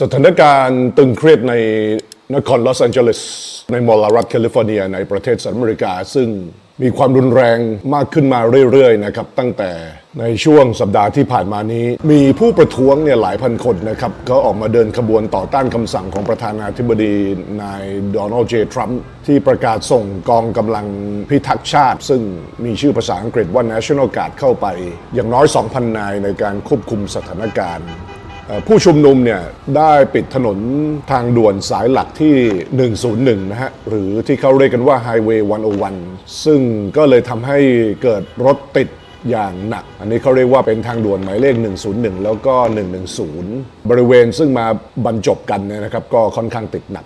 สถานการณ์ตึงเครียดในนครลอสแอนเจลิสในมลรัฐแคลิฟอร์เนีย ในประเทศสหรัฐอเมริกา ซึ่งมีความรุนแรงมากขึ้นมาเรื่อยๆนะครับตั้งแต่ในช่วงสัปดาห์ที่ผ่านมานี้ มีผู้ประท้วงเนี่ยหลายพันคนนะครับก็ออกมาเดินขบวนต่อต้านคำสั่งของประธานาธิบดีนายโดนัลด์เจทรัมป์ที่ประกาศส่งกองกำลังพิทักษ์ชาติ ซึ่งมีชื่อภาษาอังกฤษว่า National Guard เข้าไป อย่างน้อย 2,000 นายในการควบคุมสถานการณ์ ผู้ชุมนุมเนี่ยได้ปิดถนนทางด่วนสายหลักที่ 101 นะฮะ หรือที่เขาเรียกกันว่าไฮเวย์101 ซึ่งก็เลยทำให้เกิดรถติดอย่างหนัก อันนี้เขาเรียกว่าเป็นทางด่วนหมายเลข 101 แล้วก็ 110 บริเวณซึ่งมาบรรจบกันเนี่ยนะครับ ก็ค่อนข้างติดหนัก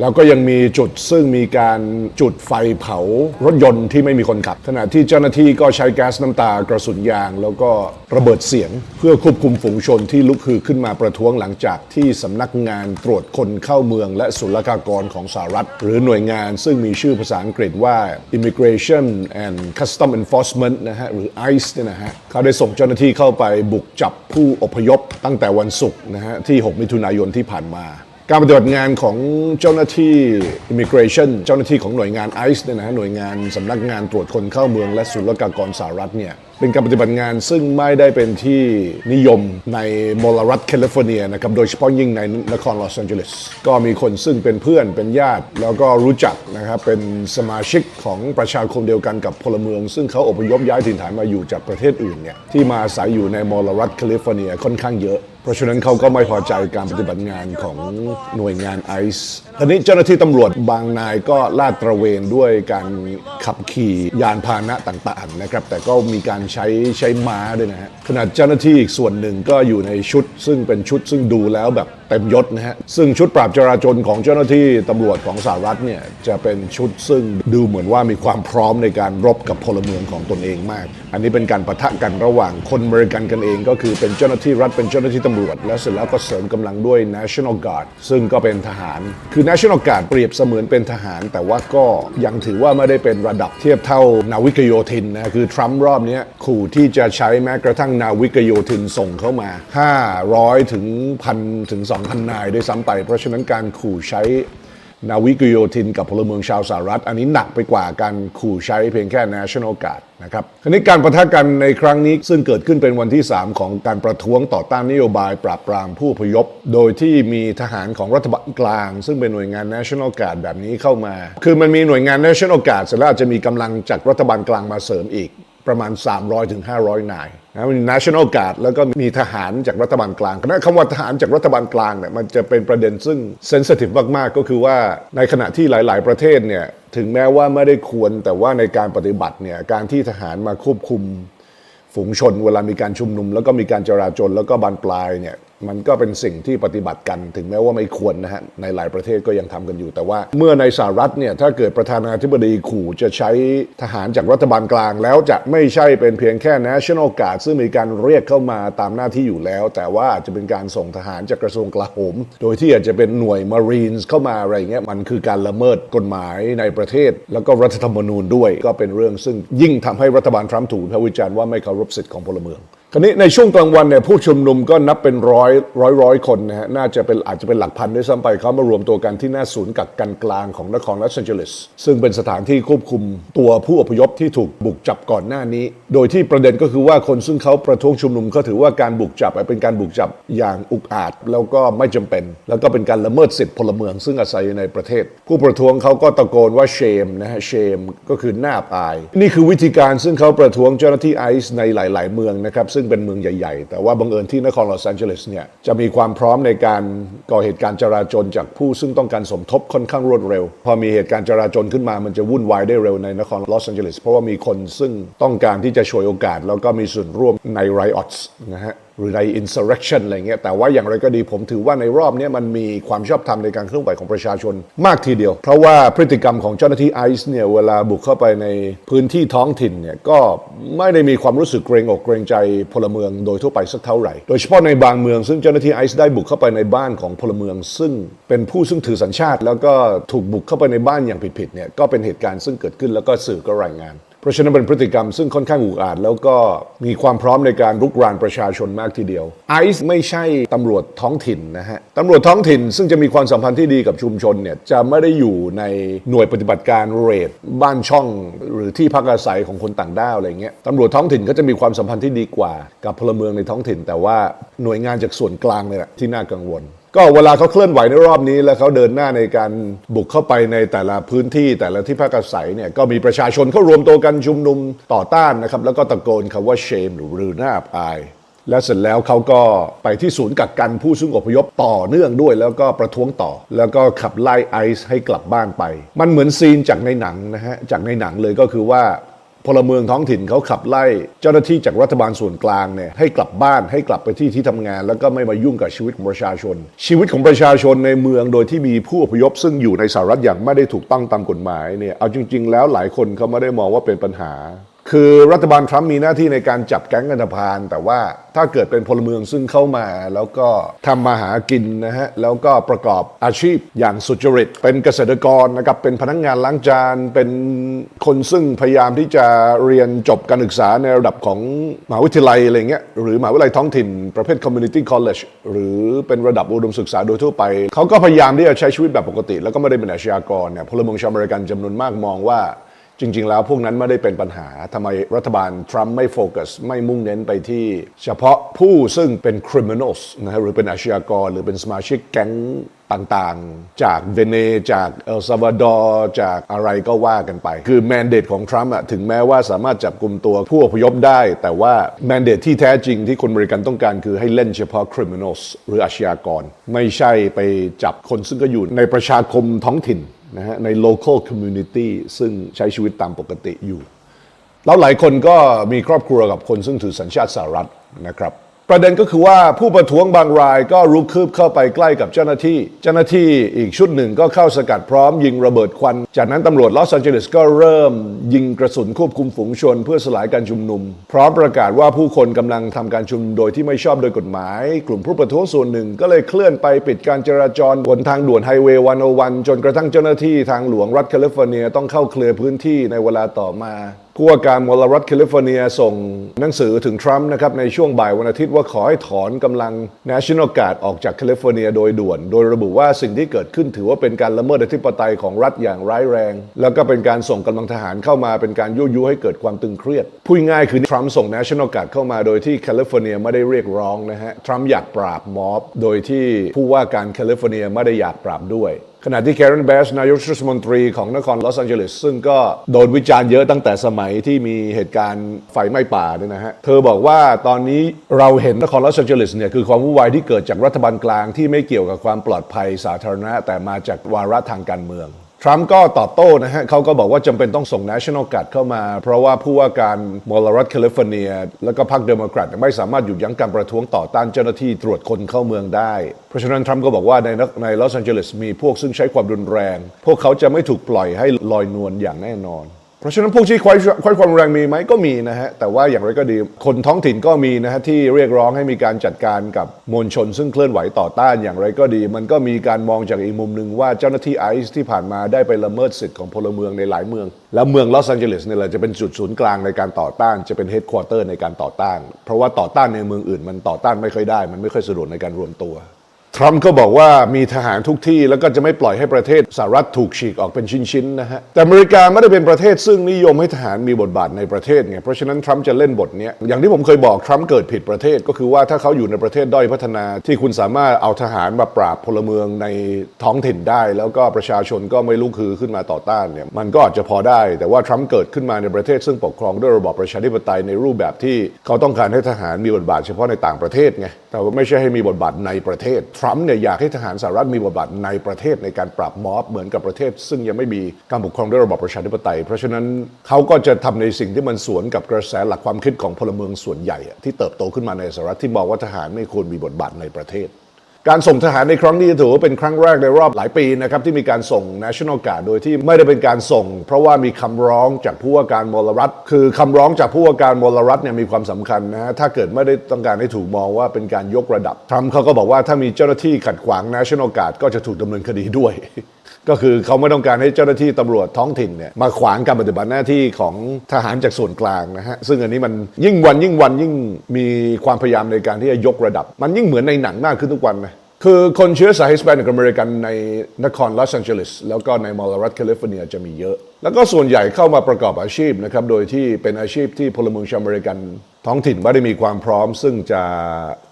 แล้วก็ยังมีจุดซึ่งมีการจุดไฟเผารถยนต์ที่ไม่มีคนขับ ขณะที่เจ้าหน้าที่ก็ใช้แก๊สน้ำตากระสุนยาง แล้วก็ระเบิดเสียง เพื่อควบคุมฝูงชนที่ลุกฮือขึ้นมาประท้วงหลังจากที่สำนักงานตรวจคนเข้าเมืองและศุลกากรของสหรัฐ หรือหน่วยงานซึ่งมีชื่อภาษาอังกฤษว่า Immigration and Custom Enforcement นะฮะหรือ ICE เนี่ยนะฮะเขาได้ส่งเจ้าหน้าที่เข้าไปบุกจับผู้อพยพตั้งแต่วันศุกร์นะฮะที่ 6 มิถุนายนที่ผ่านมา การปฏิบัติงานของเจ้าหน้าที่ Immigration เจ้าหน้าที่ของหน่วยงาน ICE เนี่ยนะฮะหน่วยงานสำนักงานตรวจคนเข้าเมืองและศุลกากรสหรัฐเนี่ยเป็นการปฏิบัติงานซึ่งไม่ได้เป็นที่นิยมในมลรัฐแคลิฟอร์เนียนะครับโดยเฉพาะยิ่งในนครลอสแอนเจลิสก็มีคนซึ่งเป็นเพื่อนเป็นญาติ แล้วก็รู้จักนะครับเป็นสมาชิกของประชาคมเดียวกันกับพลเมือง ซึ่งเขาอพยพย้ายถิ่นฐานมาอยู่จากประเทศอื่นเนี่ยที่มาอาศัยอยู่ในมลรัฐแคลิฟอร์เนียค่อนข้างเยอะ เพราะฉะนั้นเขาก็ไม่พอใจการปฏิบัติงานของหน่วยงานไอซ์ทีนี้เจ้าหน้าที่ตำรวจบางนายก็ลาดตระเวนด้วยการขับขี่ยานพาหนะต่างๆนะครับ แต่ก็มีการใช้ใช้ม้าด้วยนะฮะขนาดเจ้าหน้าที่อีกส่วนหนึ่งก็อยู่ในชุด ซึ่งเป็นชุดซึ่งดูแล้วแบบเต็มยศนะฮะ ซึ่งชุดปราบจราจรของเจ้าหน้าที่ตำรวจของสหรัฐเนี่ย จะเป็นชุดซึ่งดูเหมือนว่ามีความพร้อมในการรบกับพลเมืองของตนเองมาก อันนี้เป็นการประทะกันระหว่างคนเมริกันกันเอง ก็คือเป็นเจ้าหน้าที่รัฐเป็นเจ้าหน้าที่ตำรวจ แล้วเสร็จแล้วก็เสริมกำลังด้วย National Guard ซึ่งก็เป็นทหาร คือ National Guard เปรียบเสมือนเป็นทหาร แต่ว่าก็ยังถือว่าไม่ได้เป็นระดับเทียบเท่านาวิกโยธินนะคือทรัมป์รอบนี้ขู่ที่จะใช้แม้กระทั่งนาวิกโยธินส่งเข้ามา 500 ถึงพันถึง 2,000 นายด้วยซ้ำไป เพราะฉะนั้นการขู่ใช้ นาวิกโยธินกับพลเมืองชาวสหรัฐ อันนี้หนักไปกว่าการขู่ใช้เพียงแค่ National Guard นะครับทีนี้การประทะกันในครั้งนี้ซึ่งเกิดขึ้นเป็นวันที่ 3 ของการประท้วงต่อต้านนโยบายปราบปรามผู้พยพ โดยที่มีทหารของรัฐบาลกลาง ซึ่งเป็นหน่วยงาน National Guard แบบนี้เข้ามา คือมันมีหน่วยงาน National Guard เสร็จแล้วจะมีกำลังจากรัฐบาลกลางมาเสริมอีกประมาณ 300-500ถึง500นาย นะมี National Guard แล้วก็มีทหารจากรัฐบาลกลางนะคำว่าทหารจากรัฐบาลกลางเนี่ยมันจะเป็นประเด็นซึ่งเซน i ิ i v e มากๆ ก็คือว่าในขณะที่หลาย ๆ ประเทศเนี่ยถึงแม้ว่าไม่ได้ควรแต่ว่าในการปฏิบัติเนี่ยการที่ทหารมาควบคุมฝูงชนเวลามีการชุมนุม แล้วก็มีการจราจรแล้วก็บานปลายเนี่ย มันก็เป็นสิ่งที่ปฏิบัติกันถึงแม้ว่าไม่ควรนะฮะในหลายประเทศก็ยังทำกันอยู่ แต่ว่าเมื่อในสหรัฐเนี่ยถ้าเกิดประธานาธิบดีขู่จะใช้ทหารจากรัฐบาลกลาง แล้วจะไม่ใช่เป็นเพียงแค่ National Guard ซึ่งมีการเรียกเข้ามาตามหน้าที่อยู่แล้ว แต่ว่าอาจจะเป็นการส่งทหารจากกระทรวงกลาโหม โดยที่อาจจะเป็นหน่วย Marines เข้ามาอะไรเงี้ยมันคือการละเมิดกฎหมายในประเทศ แล้วก็รัฐธรรมนูญด้วย ก็เป็นเรื่องซึ่งยิ่งทำให้รัฐบาลทรัมป์ถูกวิพากษ์วิจารณ์ว่าไม่เคารพสิทธิของพลเมือง คราวนี้ในช่วงกลางวันเนี่ยผู้ชุมนุมก็นับเป็นร้อยร้อยร้อยคนนะฮะน่าจะเป็นอาจจะเป็นหลักพันด้วยซ้ำไปเขามารวมตัวกันที่หน้าศูนย์กักกันกลางของนครลอสแอนเจลิสซึ่งเป็นสถานที่ควบคุมตัวผู้อพยพที่ถูกบุกจับก่อนหน้านี้ โดยที่ประเด็นก็คือว่าคนซึ่งเขาประท้วงชุมนุมเขาถือว่าการบุกจับเป็นการบุกจับอย่างอุกอาจแล้วก็ไม่จำเป็น แล้วก็เป็นการละเมิดสิทธิพลเมือง ซึ่งอาศัยอยู่ในประเทศ ผู้ประท้วงเขาก็ตะโกนว่าเชมนะฮะเชมก็คือหน้าตาย นี่คือวิธีการซึ่งเขาประท้วงเจ้าหน้าที่ไอซ์ในหลาย ๆ เมืองนะครับซึ่งเป็นเมืองใหญ่ ๆ แต่ว่าบังเอิญที่นครลอสแอนเจลิสเนี่ยจะมีความพร้อมในการก่อเหตุการณ์จราจรจากผู้ซึ่งต้องการสมทบค่อนข้างรวดเร็ว พอมีเหตุการณ์จราจรขึ้นมามันจะวุ่นวายได้เร็วในนครลอสแอนเจลิสเพราะว่ามีคนซึ่งต้องการที่จะฉวยโอกาส แล้วก็มีส่วนร่วมในไรออตส์นะฮะ หรือใน insurrection อะไรเงี้ยแต่ว่าอย่างไรก็ดีผมถือว่าในรอบนี้มันมีความชอบธรรมในการเคลื่อนไหวของประชาชนมากทีเดียว เพราะว่าพฤติกรรมของเจ้าหน้าที่ไอซ์เนี่ยเวลาบุกเข้าไปในพื้นที่ท้องถิ่นเนี่ยก็ไม่ได้มีความรู้สึกเกรงอกเกรงใจพลเมืองโดยทั่วไปสักเท่าไหร่ โดยเฉพาะในบางเมืองซึ่งเจ้าหน้าที่ไอซ์ได้บุกเข้าไปในบ้านของพลเมือง ซึ่งเป็นผู้ซึ่งถือสัญชาติ แล้วก็ถูกบุกเข้าไปในบ้านอย่างผิดๆเนี่ยก็เป็นเหตุการณ์ซึ่งเกิดขึ้นแล้วก็สื่อก็รายงาน ราะฉะนั้นเป็นพฤติกรรมซึ่งค่อนข้างอุกอาจแล้วก็มีความพร้อมในการรุกรานประชาชนมากทีเดียว ไอซ์ไม่ใช่ตำรวจท้องถิ่นนะฮะตำรวจท้องถิ่นซึ่งจะมีความสัมพันธ์ที่ดีกับชุมชนเนี่ยจะไม่ได้อยู่ในหน่วยปฏิบัติการเรดบ้านช่อง หรือที่พักอาศัยของคนต่างด้าวอะไรเงี้ยตำรวจท้องถิ่นก็จะมีความสัมพันธ์ที่ดีกว่า กับพลเมืองในท้องถิ่น แต่ว่าหน่วยงานจากส่วนกลางเนี่ยแหละที่น่ากังวล ก็เวลาเขาเคลื่อนไหวในรอบนี้ แล้วเขาเดินหน้าในการบุกเข้าไปในแต่ละพื้นที่แต่ละที่พักอาศัยเนี่ยก็มีประชาชนเข้ารวมตัวกันชุมนุมต่อต้านนะครับแล้วก็ตะโกนคำว่า shame หรือรือหน้าอับอาย และเสร็จแล้วเขาก็ไปที่ศูนย์กักกันผู้ซึ่งอพยพต่อเนื่องด้วย แล้วก็ประท้วงต่อ แล้วก็ขับไล่ไอซ์ให้กลับบ้านไป มันเหมือนซีนจากในหนังนะฮะจากในหนังเลยก็คือว่า พลเมืองท้องถิ่นเขาขับไล่ เจ้าหน้าที่จากรัฐบาลส่วนกลางเนี่ยให้กลับบ้านให้กลับไปที่ที่ทำงาน แล้วก็ไม่มายุ่งกับชีวิตของประชาชน ชีวิตของประชาชนในเมืองโดยที่มีผู้อพยพซึ่งอยู่ในสหรัฐอย่างไม่ได้ถูกต้องตามกฎหมายเนี่ยเอาจริง ๆ แล้วหลายคนเขาไม่ได้มองว่าเป็นปัญหา คือรัฐบาลทรัมป์มีหน้าที่ในการจับแก๊งกันตพาน แต่ว่าถ้าเกิดเป็นพลเมืองซึ่งเข้ามาแล้วก็ทำมาหากินนะฮะ แล้วก็ประกอบอาชีพอย่างสุจริต เป็นเกษตรกรนะครับ เป็นพนักงานล้างจาน เป็นคนซึ่งพยายามที่จะเรียนจบการศึกษาในระดับของมหาวิทยาลัยอะไรเงี้ย หรือมหาวิทยาลัยท้องถิ่น ประเภท community college หรือเป็นระดับอุดมศึกษาโดยทั่วไป เขาก็พยายามที่จะใช้ชีวิตแบบปกติ แล้วก็ไม่ได้เป็นอาชญากรเนี่ยพลเมืองชาวอเมริกันจำนวนมากมองว่า จริง ๆ แล้วพวกนั้นไม่ได้เป็นปัญหาทำไมรัฐบาลทรัมป์ไม่โฟกัส ไม่มุ่งเน้นไปที่ เฉพาะผู้ซึ่งเป็น criminals นะฮะหรือเป็นอาชญากร หรือเป็นสมาชิกแก๊งต่างๆ จากเวเนจากเอลซาวาดอร์จากอะไรก็ว่ากันไป คือแมนเดตของทรัมป์อะถึงแม้ว่าสามารถจับกลุ่มตัวผู้อพยพได้ แต่ว่าแมนเดตที่แท้จริงที่คนบริกันต้องการคือให้เล่นเฉพาะ criminals หรืออาชญากร ไม่ใช่ไปจับคนซึ่งก็อยู่ในประชาคมท้องถิ่น นะฮะใน local community ซึ่งใช้ชีวิตตามปกติอยู่ แล้วหลายคนก็มีครอบครัวกับคนซึ่งถือสัญชาติสหรัฐนะครับ ประเด็นก็คือว่าผู้ประท้วงบางรายก็รุกคืบเข้าไปใกล้กับเจ้าหน้าที่ เจ้าหน้าที่อีกชุดหนึ่งก็เข้าสกัดพร้อมยิงระเบิดควัน จากนั้นตำรวจลอสแอนเจลิสก็เริ่มยิงกระสุนควบคุมฝูงชนเพื่อสลายการชุมนุม พร้อมประกาศว่าผู้คนกำลังทำการชุมนุมโดยที่ไม่ชอบโดยกฎหมาย กลุ่มผู้ประท้วงส่วนหนึ่งก็เลยเคลื่อนไปปิดการจราจรบนทางด่วนไฮเวย์วันวันจนกระทั่งเจ้าหน้าที่ทางหลวงรัฐแคลิฟอร์เนียต้องเข้าเคลียร์พื้นที่ในเวลาต่อมา ผู้ว่าการมลรัฐแคลิฟอร์เนียส่งหนังสือถึงทรัมป์นะครับในช่วงบ่ายวันอาทิตย์ว่าขอให้ถอนกำลัง National Guard ออกจากแคลิฟอร์เนียโดยด่วน โดยระบุว่าสิ่งที่เกิดขึ้นถือว่าเป็นการละเมิดอธิปไตยของรัฐอย่างร้ายแรง แล้วก็เป็นการส่งกำลังทหารเข้ามาเป็นการยั่วยุให้เกิดความตึงเครียดพูดง่ายคือทรัมป์ส่ง National Guard เข้ามาโดยที่แคลิฟอร์เนียไม่ได้เรียกร้องนะฮะทรัมป์อยากปราบม็อบ โดยที่ผู้ว่าการแคลิฟอร์เนียไม่ได้อยากปราบด้วย ขณะที่แคเรนเบสนายกรัฐมนตรีของนครลอสแอนเจลิสซึ่งก็โดนวิจารณ์เยอะตั้งแต่สมัยที่มีเหตุการณ์ไฟไหม้ป่าเนี่ยนะฮะ เธอบอกว่าตอนนี้เราเห็นนครลอสแอนเจลิสเนี่ยคือความวุ่นวายที่เกิดจากรัฐบาลกลางที่ไม่เกี่ยวกับความปลอดภัยสาธารณะ แต่มาจากวาระทางการเมือง ทรัมป์ก็ตอบโต้นะฮะเขาก็บอกว่าจำเป็นต้องส่ง National Guard เข้ามา เพราะว่าผู้ว่าการมอลรัฐแคลิฟอร์เนีย แล้วก็พรรคเดโมแครตไม่สามารถหยุดยั้งการประท้วงต่อต้านเจ้าหน้าที่ตรวจคนเข้าเมืองได้ เพราะฉะนั้นทรัมป์ก็บอกว่าในในลอสแอนเจลิสมีพวกซึ่งใช้ความรุนแรง พวกเขาจะไม่ถูกปล่อยให้ลอยนวลอย่างแน่นอน เพราะฉะนั้นพวกที่ควายควายความแรงมีไหมก็มีนะฮะ แต่ว่าอย่างไรก็ดี คนท้องถิ่นก็มีนะฮะที่เรียกร้องให้มีการจัดการกับมวลชน ซึ่งเคลื่อนไหวต่อต้านอย่างไรก็ดี มันก็มีการมองจากอีกมุมหนึ่งว่าเจ้าหน้าที่ไอซ์ที่ผ่านมาได้ไปละเมิดสิทธิ์ของพลเมืองในหลายเมือง แล้วเมืองลอสแอนเจลิสเนี่ยแหละจะเป็นจุดศูนย์กลางในการต่อต้านจะเป็นเฮดควอเตอร์ในการต่อต้าน เพราะว่าต่อต้านในเมืองอื่น มันต่อต้านไม่ค่อยได้ มันไม่ค่อยสะดวกในการรวมตัว ทรัมป์ก็บอกว่ามีทหารทุกที่แล้วก็จะไม่ปล่อยให้ประเทศสหรัฐถูกฉีกออกเป็นชิ้นๆนะฮะ แต่อเมริกาไม่ได้เป็นประเทศซึ่งนิยมให้ทหารมีบทบาทในประเทศไง เพราะฉะนั้นทรัมป์จะเล่นบทนี้อย่างที่ผมเคยบอกทรัมป์เกิดผิดประเทศ ก็คือว่าถ้าเขาอยู่ในประเทศด้อยพัฒนา ที่คุณสามารถเอาทหารมาปราบพลเมืองในท้องถิ่นได้ แล้วก็ประชาชนก็ไม่ลุกคือขึ้นมาต่อต้านเนี่ยมันก็อาจจะพอได้ แต่ว่าทรัมป์เกิดขึ้นมาในประเทศซึ่งปกครองด้วยระบอบประชาธิปไตยในรูปแบบที่เขาต้องการให้ทหารมีบทบาทเฉพาะในต่างประเทศไงแต่ว่าไม่ใช่ให้มีบทบาทในประเทศทรัมป์เนี่ยอยากให้ทหารสหรัฐมีบทบาทในประเทศในการปราบม็อบเหมือนกับประเทศ ซึ่งยังไม่มีการปกครองด้วยระบอบประชาธิปไตย เพราะฉะนั้นเขาก็จะทำในสิ่งที่มันสวนกับกระแสหลักความคิดของพลเมืองส่วนใหญ่ ที่เติบโตขึ้นมาในสหรัฐที่บอกว่าทหารไม่ควรมีบทบาทในประเทศ การส่งทหารในครั้งนี้ถือว่าเป็นครั้งแรกในรอบหลายปีนะครับที่มีการส่ง National Guard โดยที่ไม่ได้เป็นการส่ง เพราะว่ามีคำร้องจากผู้ว่าการมลรัฐ คือคำร้องจากผู้ว่าการมลรัฐเนี่ยมีความสำคัญนะฮะถ้าเกิดไม่ได้ต้องการให้ถูกมองว่าเป็นการยกระดับทรัมป์เขาก็บอกว่าถ้ามีเจ้าหน้าที่ขัดขวาง National Guard ก็จะถูกดำเนินคดีด้วย ก็คือเขาไม่ต้องการให้เจ้าหน้าที่ตำรวจท้องถิ่นเนี่ยมาขวางการปฏิบัติหน้าที่ของทหารจากส่วนกลางนะฮะซึ่งอันนี้มันยิ่งวันยิ่งวันยิ่งมีความพยายามในการที่จะยกระดับ มันยิ่งเหมือนในหนังมากขึ้นทุกวันนะคือคนเชื้อสายฮิสแปนิกอเมริกันในนครลอสแอนเจลิสแล้วก็ในมอลรัฐแคลิฟอร์เนียจะมีเยอะ แล้วก็ส่วนใหญ่เข้ามาประกอบอาชีพนะครับโดยที่เป็นอาชีพที่พลเมืองชาวอเมริกัน ท้องถิ่นไม่ได้มีความพร้อมซึ่งจะ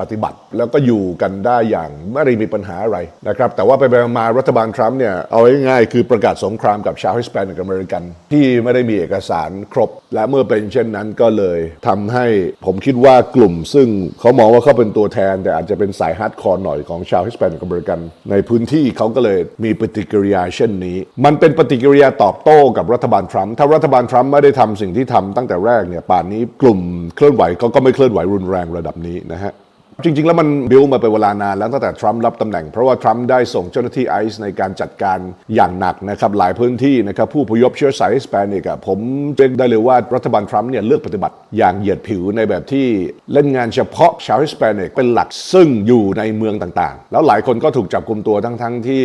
ปฏิบัติ แล้วก็อยู่กันได้อย่างไม่ได้มีปัญหาอะไรนะครับ แต่ว่าไปมารัฐบาลทรัมป์เนี่ยเอาง่ายๆคือประกาศสงครามกับชาวฮิสแปนิกอเมริกัน ที่ไม่ได้มีเอกสารครบ และเมื่อเป็นเช่นนั้นก็เลยทำให้ผมคิดว่ากลุ่ม ซึ่งเขามองว่าเขาเป็นตัวแทน แต่อาจจะเป็นสายฮาร์ดคอร์หน่อยของชาวฮิสแปนิกอเมริกัน ในพื้นที่เขาก็เลยมีปฏิกิริยาเช่นนี้ มันเป็นปฏิกิริยาตอบโต้กับรัฐบาลทรัมป์ถ้ารัฐบาลทรัมป์ไม่ได้ทำสิ่งที่ทำตั้งแต่แรกเนี่ยป่านนี้กลุ่มเคลื่อนไหวเขาก็ไม่เคลื่อนไหวรุนแรงระดับนี้นะฮะจริง ๆ แล้วมันบิวมาเป็นเวลานานแล้วตั้งแต่ทรัมป์รับตำแหน่ง เพราะว่าทรัมป์ได้ส่งเจ้าหน้าที่ไอซ์ในการจัดการอย่างหนักนะครับหลายพื้นที่นะครับผู้พยพเชื้อสายฮิสแปนิกอะผมเรียกได้เลยว่ารัฐบาลทรัมป์เนี่ยเลือกปฏิบัติอย่างเหยียดผิวในแบบที่เล่นงานเฉพาะชาวฮิสแปนิกเป็นหลักซึ่งอยู่ในเมืองต่างๆ แล้วหลายคนก็ถูกจับกลุมตัวทั้งๆที่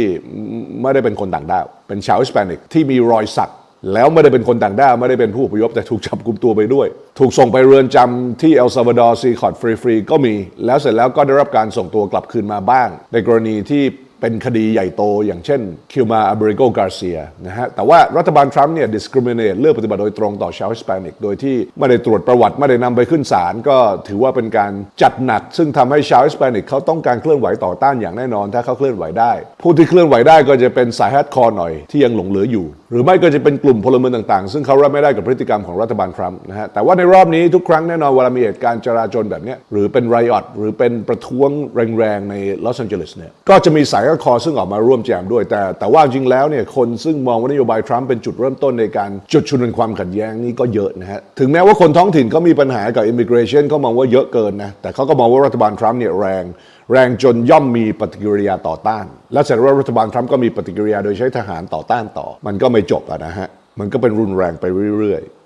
ไม่ได้เป็นคนต่างด้าวเป็นชาวฮิสแปนิกที่มีรอยสัก แล้วไม่ได้เป็นคนต่างด้าวไม่ได้เป็นผู้อพยพแต่ถูกจับกุมตัวไปด้วย ถูกส่งไปเรือนจำที่เอลซาวาดอร์ซีคอร์ดฟรีๆก็มี แล้วเสร็จแล้วก็ได้รับการส่งตัวกลับคืนมาบ้าง ในกรณีที่เป็นคดีใหญ่โตอย่างเช่นคิวมาอเบริโกกาเซียนะฮะแต่ว่ารัฐบาลทรัมป์เนี่ย discriminate เลือกปฏิบัติโดยตรงต่อชาวฮิสแปนิก โดยที่ไม่ได้ตรวจประวัติไม่ได้นำไปขึ้นศาลก็ถือว่าเป็นการจัดหนัก ซึ่งทำให้ชาวฮิสแปนิกเขาต้องการเคลื่อนไหวต่อต้านอย่างแน่นอน ถ้าเขาเคลื่อนไหวได้ ผู้ที่เคลื่อนไหวได้ก็จะเป็นสายฮาร์ดคอร์หน่อยที่ยังหลงเหลืออยู่ หรือไม่ก็จะเป็นกลุ่มพลเมืองต่างๆ ซึ่งเขารับไม่ได้กับพฤติกรรมของรัฐบาลทรัมป์นะฮะแต่ว่าในรอบนี้ทุกครั้งแน่นอนเวลามีเหตุการณ์จราจรแบบนี้หรือเป็นไรอตหรือเป็นประท้วงแรงๆ ในลอสแอนเจลิสเนี่ยก็จะมีสายฮาร์ดคอร์ซึ่งออกมาร่วมแจมด้วย แต่แต่ว่าจริงแล้วเนี่ยคนซึ่งมองว่านโยบายทรัมป์เป็นจุดเริ่มต้นในการจุดชุนวนความขัดแย้งนี่ก็เยอะนะฮะถึงแม้ว่าคนท้องถิ่นเขามีปัญหากับอิมิเกรชันเขามองว่าเยอะเกินนะแต่เขาก็มองว่ารัฐบาลทรัมป์เนี่ยแรงแรงจนย่อมมีปฏิกิริยาต่อต้าน และเสร็จแล้วรัฐบาลทรัมป์ก็มีปฏิกิริยาโดยใช้ทหารต่อต้านต่อ มันก็ไม่จบอะนะฮะ มันก็เป็นรุนแรงไปเรื่อยๆ